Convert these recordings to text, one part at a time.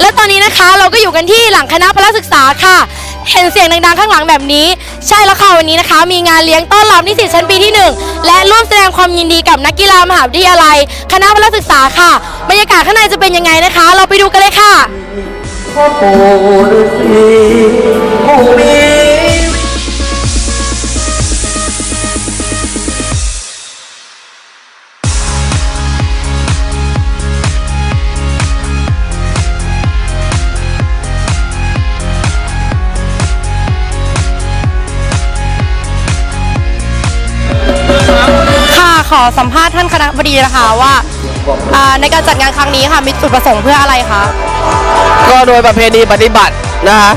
และตอนนี้นะคะเราก็อยู่กันที่หลังคณะพละศึกษาค่ะ เห็นเสียงดังๆข้างหลังแบบนี้ ใช่แล้วค่ะวันนี้นะคะ มีงานเลี้ยงต้อนรับนิสิตชั้นปีที่ 1 และร่วมแสดงความยินดีกับนักกีฬามหาวิทยาลัย คณะพละศึกษาค่ะบรรยากาศข้างในจะเป็นยังไงนะคะ เราไปดูกันเลยค่ะพ่อปู่ฤาษี ขอสัมภาษณ์ท่านคณะบดีนะคะว่าอ่าในการจัดงานครั้งนี้ค่ะมีจุดประสงค์เพื่ออะไรคะก็โดยประเพณีปฏิบัตินะคะ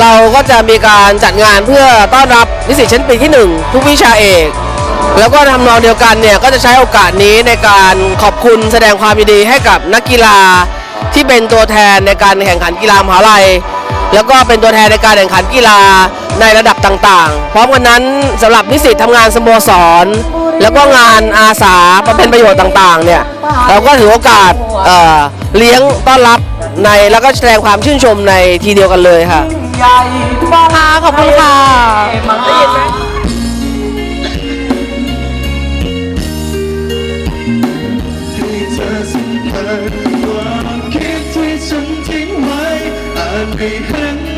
เราก็จะมีการจัดงานเพื่อต้อนรับนิสิตชั้นปีที่ 1 ทุกวิชาเอก แล้วก็ทำนองเดียวกันเนี่ยก็จะใช้โอกาสนี้ในการขอบคุณแสดงความยินดีให้กับนักกีฬาที่เป็นตัวแทนในการแข่งขันกีฬามหาลัย แล้วก็เป็นตัวแทนในการแข่งขันกีฬาในระดับต่างๆ พร้อมกันนั้นสำหรับนิสิตทำงานสโมสร แล้วก็งานอาสาประเป็นประโยชน์ต่างๆเนี่ยเราก็ถือโอกาสเอ่อเลี้ยงต้อนรับในแล้วก็แสดงความชื่นชมในทีเดียวกันเลยค่ะค่ะขอบคุณค่ะให้เธอสัมผัสความคิดที่ฉันทิ้งไว้อาจไม่เห็น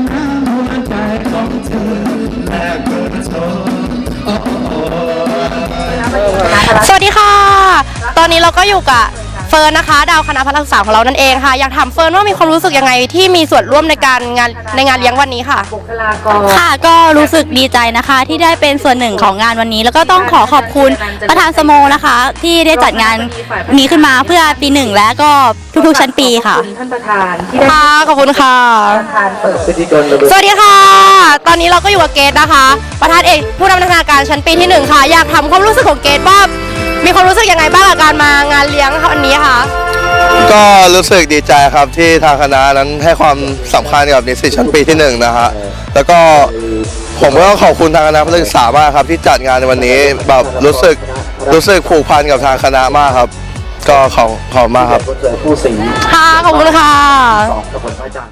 นนะหัวใจของเธอและคนโทโอ้โห สวัสดีค่ะ ตอนนี้เราก็อยู่กับ เฟิร์นนะคะ ดาวคณะพละศึกษาของเรานั่นเองค่ะ อยากถามเฟิร์นว่ามีความรู้สึกยังไงที่มีส่วนร่วมในการงานในงานเลี้ยงวันนี้ค่ะ ค่ะก็รู้สึกดีใจนะคะที่ได้เป็นส่วนหนึ่งของงานวันนี้ แล้วก็ต้องขอขอบคุณประธานสโมนะคะ ที่ได้จัดงานนี้ขึ้นมาเพื่อปีหนึ่งและก็ทุกๆชั้นปีค่ะ ท่านประธานที่ได้ค่ะขอบคุณค่ะ ประธานเปิด สวัสดีค่ะ ตอนนี้เราก็อยู่กับเกตนะคะ ประธานเอกผู้นำพัฒนาการชั้นปีที่หนึ่งค่ะ อยากถามความรู้สึกของเกตว่ามีความรู้สึกยังไงบ้างกับการมางานเลี้ยงวันนี้ค่ะก็รู้สึกดีใจครับที่ทางคณะนั้นให้ความสำคัญกับนิสิตชั้นปีที่หนึ่งนะฮะแล้วก็ผมก็ขอบคุณทางคณะพละศึกษามากครับที่จัดงานในวันนี้แบบรู้สึกรู้สึกผูกพันกับทางคณะมากครับ ก็ขอบขอบคุณมากครับ ค่ะขอบคุณค่ะ